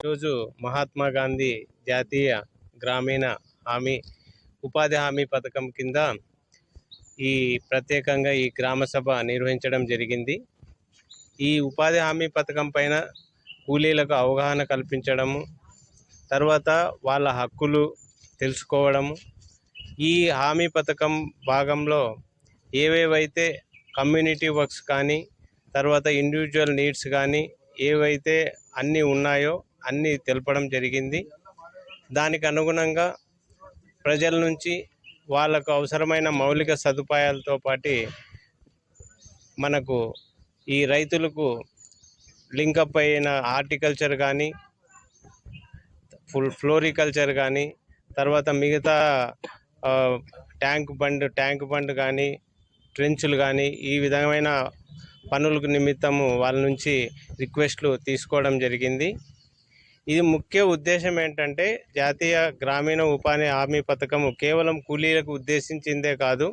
ఈరోజు మహాత్మా గాంధీ జాతీయ గ్రామీణ హామీ ఉపాధి హామీ పథకం కింద ఈ ప్రత్యేకంగా ఈ గ్రామ సభ నిర్వహించడం జరిగింది. ఈ ఉపాధి హామీ పథకం పైన కూలీలకు అవగాహన కల్పించడము తర్వాత వాళ్ళ హక్కులు తెలుసుకోవడము. ఈ హామీ పథకం భాగంలో ఏవేవైతే కమ్యూనిటీ వర్క్స్ కానీ తర్వాత ఇండివిజువల్ నీడ్స్ కానీ ఏవైతే అన్నీ ఉన్నాయో అన్నీ తెలపడం జరిగింది. దానికి అనుగుణంగా ప్రజల నుంచి వాళ్ళకు అవసరమైన మౌలిక సదుపాయాలతో పాటు మనకు ఈ రైతులకు లింకప్ అయిన హార్టికల్చర్ కానీ ఫుల్ ఫ్లోరికల్చర్ కానీ తర్వాత మిగతా ట్యాంక్ బండ్ ట్యాంక్ బండ్ కానీ ట్రెంచులు కానీ ఈ విధమైన పనులకు నిమిత్తము వాళ్ళ నుంచి రిక్వెస్ట్లు తీసుకోవడం జరిగింది. ఇది ముఖ్య ఉద్దేశం ఏంటంటే జాతీయ గ్రామీణ ఉపాధి హామీ పథకము కేవలం కూలీలకు ఉద్దేశించిందే కాదు.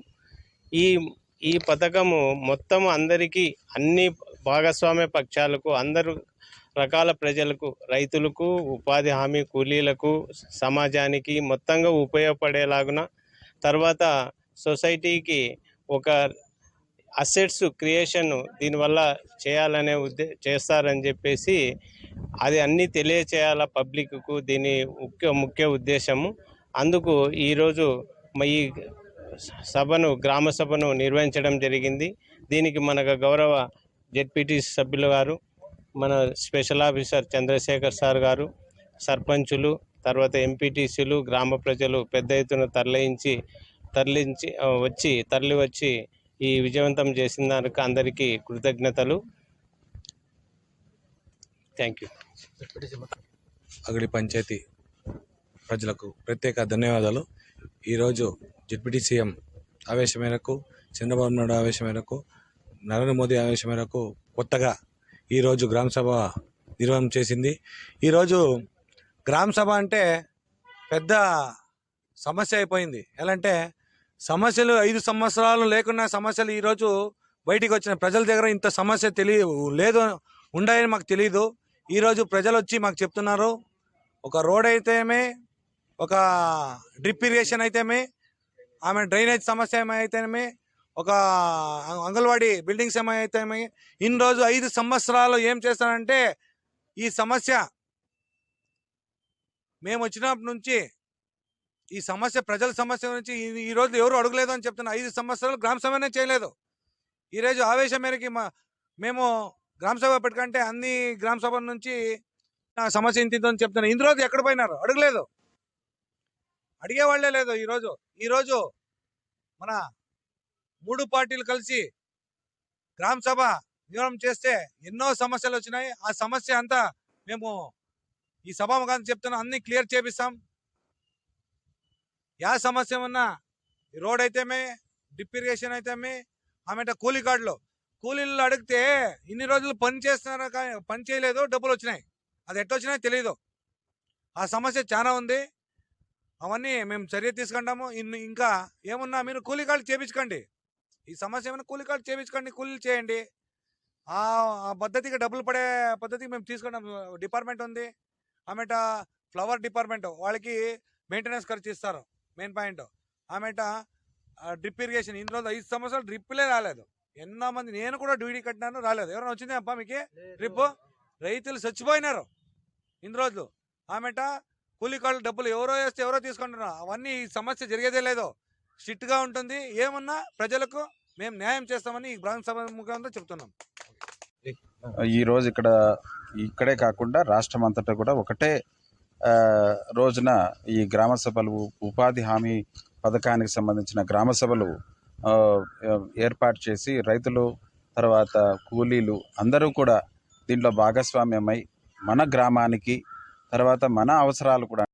ఈ ఈ పథకము మొత్తం అందరికీ అన్ని భాగస్వామ్య పక్షాలకు అందరు రకాల ప్రజలకు రైతులకు ఉపాధి హామీ కూలీలకు సమాజానికి మొత్తంగా ఉపయోగపడేలాగున తర్వాత సొసైటీకి ఒక అసెట్స్ క్రియేషన్ దీనివల్ల చేయాలనే ఉద్దే చేస్తారని చెప్పేసి అది అన్నీ తెలియచేయాల పబ్లిక్కు దీని ముఖ్య ముఖ్య ఉద్దేశము. అందుకు ఈరోజు ఈ సభను గ్రామ సభను నిర్వహించడం జరిగింది. దీనికి మనకు గౌరవ జెడ్పీటీ సభ్యులు గారు మన స్పెషల్ ఆఫీసర్ చంద్రశేఖర్ సార్ గారు సర్పంచులు తర్వాత ఎంపీటీసీలు గ్రామ ప్రజలు పెద్ద ఎత్తున తరలించి తరలించి వచ్చి తరలి వచ్చి ఈ విజయవంతం చేసిన దానికి అందరికీ కృతజ్ఞతలు. థ్యాంక్ యూ అగడి పంచాయతీ ప్రజలకు ప్రత్యేక ధన్యవాదాలు. ఈరోజు డిప్యూటీ సీఎం ఆవేశం మేరకు చంద్రబాబు నాయుడు ఆవేశం మేరకు నరేంద్ర మోదీ ఆవేశం మేరకు కొత్తగా ఈరోజు గ్రామ సభ నిర్వహణ చేసింది. ఈరోజు గ్రామ సభ అంటే పెద్ద సమస్య అయిపోయింది. ఎలా అంటే సమస్యలు ఐదు సంవత్సరాలు లేకున్నా సమస్యలు ఈరోజు బయటికి వచ్చిన ప్రజల దగ్గర ఇంత సమస్య తెలియ లేదు ఉండాయని మాకు తెలియదు ఈరోజు ప్రజలు వచ్చి మాకు చెప్తున్నారు. ఒక రోడ్ అయితేమే ఒక డ్రిప్ ఇరిగేషన్ అయితేమే ఆమె డ్రైనేజ్ సమస్య ఏమైతేనే ఒక అంగన్వాడీ బిల్డింగ్స్ ఏమైతేమే ఇన్ని రోజు ఐదు సంవత్సరాలు ఏం చేస్తానంటే ఈ సమస్య మేము వచ్చినప్పటి నుంచి ఈ సమస్య ప్రజల సమస్య గురించి ఈ- రోజు ఎవరు అడగలేదు అని చెప్తున్నా. ఐదు సంవత్సరాలు గ్రామ సభనే చేయలేదు. ఈరోజు ఆవేశం మేరకి మా మేము గ్రామ సభ పెట్టుకంటే అన్ని గ్రామ సభ నుంచి నా సమస్య ఇంతిందని చెప్తున్నా. ఇన్ని రోజు ఎక్కడ పోయినారు? అడగలేదు. అడిగే వాళ్ళే లేదు ఈరోజు ఈరోజు మన మూడు పార్టీలు కలిసి గ్రామ సభ వివరం చేస్తే ఎన్నో సమస్యలు వచ్చినాయి. ఆ సమస్య అంతా మేము ఈ సభాముఖాన్ని చెప్తున్నా. అన్ని క్లియర్ చేపిస్తాం. యా సమస్య ఉన్నా? ఈ రోడ్ అయితేమే డ్రిప్ ఇరిగేషన్ అయితేమే ఆమెట కూలీ కార్డులు కూలీలు అడిగితే ఇన్ని రోజులు పని చేస్తున్నారు కానీ పని చేయలేదు డబ్బులు వచ్చినాయి. అది ఎట్లా వచ్చినాయో తెలియదు ఆ సమస్య చాలా ఉంది. అవన్నీ మేము చర్య తీసుకుంటాము. ఇన్ని ఇంకా ఏమున్నా మీరు కూలీ కార్డు చేపించుకోండి. ఈ సమస్య ఏమైనా కూలీ కార్డు చేపించుకోండి కూలీలు చేయండి. ఆ ఆ పద్ధతికి డబ్బులు పడే పద్ధతికి మేము తీసుకుంటాం డిపార్ట్మెంట్ ఉంది. ఆమెట ఫ్లవర్ డిపార్ట్మెంట్. వాళ్ళకి మెయింటెనెన్స్ ఖర్చు ఇస్తారు. Main point. ఆమెట డ్రిప్ ఇరిగేషన్ ఇన్ని రోజులు ఐదు సంవత్సరాలు డ్రిప్లే రాలేదు. ఎన్నో మంది నేను కూడా డ్యూటీ కట్టినాను రాలేదు. ఎవరైనా వచ్చింది అప్ప మీకు? డ్రిప్ రైతులు చచ్చిపోయినారు ఇన్ని రోజులు. ఆమెట కూలీ కాళ్ళు డబ్బులు ఎవరో వేస్తే ఎవరో తీసుకుంటున్నారు. అవన్నీ ఈ సమస్య జరిగేదే లేదు. స్ట్రిక్ట్గా ఉంటుంది. ఏమున్నా ప్రజలకు మేము న్యాయం చేస్తామని ఈ గ్రామ సభ ముఖంగా చెప్తున్నాం. ఈ రోజు ఇక్కడ ఇక్కడే కాకుండా రాష్ట్రం అంతటా కూడా ఒకటే రోజున ఈ గ్రామ సభలు ఉపాధి హామీ పథకానికి సంబంధించిన గ్రామ సభలు ఏర్పాటు చేసి రైతులు తర్వాత కూలీలు అందరూ కూడా దీంట్లో భాగస్వామ్యమై మన గ్రామానికి తర్వాత మన అవసరాలు కూడా